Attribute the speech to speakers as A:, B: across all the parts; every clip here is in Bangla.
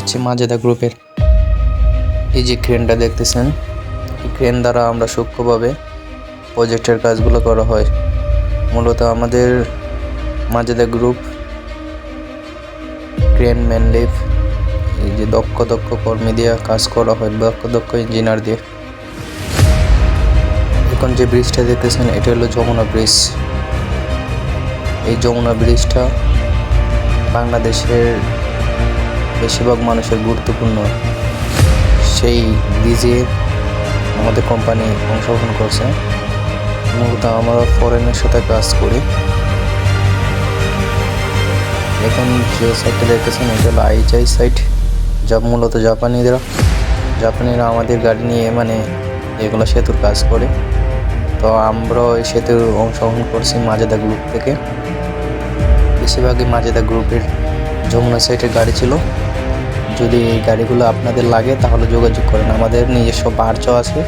A: হচ্ছে মাজেদা গ্রুপের। এই যে ক্রেনটা দেখতেছেন ক্রেন দ্বারা আমরা সূক্ষ্মভাবে প্রজেক্টের কাজগুলো করা হয়। মূলত আমাদের মাজেদা গ্রুপ, ক্রেন ম্যানলিফ, এই যে দক্ষ দক্ষ কর্মী দিয়ে কাজ করা হয়, দক্ষ দক্ষ ইঞ্জিনিয়ার দিয়ে। এখন যে ব্রিজটা দেখতেছেন, এটা হলো যমুনা ব্রিজ। এই যমুনা ব্রিজটা বাংলাদেশের বেশিরভাগ মানুষের গুরুত্বপূর্ণ। সেই ব্রিজে আমাদের কোম্পানি অংশগ্রহণ করছে। মূলত আমরা ফরেনের সাথে কাজ করি। এখন যে সাইটটা দেখতেছেন, এটা হলো আইচাই সাইট যা মূলত জাপানিরা। জাপানিরা আমাদের গাড়ি নিয়ে মানে এগুলো সেতুর কাজ করে। তো আমরাও এই সেতুর অংশগ্রহণ করছি মাজেদা গ্রুপ থেকে। বেশিরভাগই মাজেদা গ্রুপের যমুনা সাইটের গাড়ি ছিল। যদি এই গাড়িগুলো আপনাদের লাগে, তাহলে যোগাযোগ করেন। আমাদের নিজস্ব বার্চ আছে।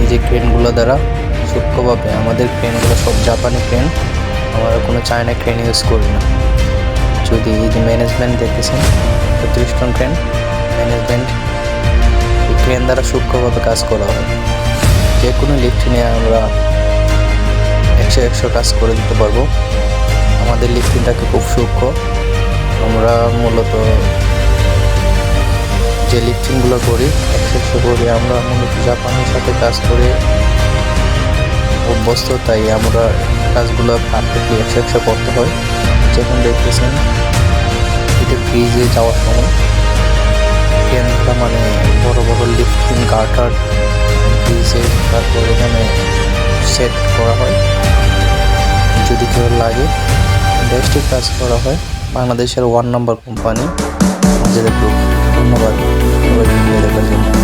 A: এই যে ক্রেনগুলো দ্বারা সূক্ষ্মভাবে আমাদের ক্রেনগুলো সব জাপানি ক্রেন। আমরা কোনো চায়না ক্রেন ইউজ করি না। যদি এই যে ম্যানেজমেন্ট দেখতেছেন ছত্রিশ টন ক্রেন ম্যানেজমেন্ট এই ক্রেন দ্বারা সূক্ষ্মভাবে কাজ করা হয়। যে কোনো লিফট নিয়ে আমরা একশো একশো কাজ করে দিতে পারব। আমাদের লিফটিংটাকে খুব সূক্ষ্ম। আমরা মূলত যে লিফটিংগুলো করি একশো করি আমরা মূলত জাপানের সাথে কাজ করে অভ্যস্ত, তাই আমরা কাজগুলো পারফেক্টলি একশো করতে হয়। যখন দেখতেছেন, এটা ফ্রিজে যাওয়ার সময় কেন্দ্রটা মানে বড় বড় লিফটিং গার্টার ব্রিজে তারপর এখানে সেট করা হয়। যদি কেউ লাগে দেশটি কাজ করা হয় বাংলাদেশের ওয়ান নম্বর কোম্পানি। ধন্যবাদ। দেখার জন্য।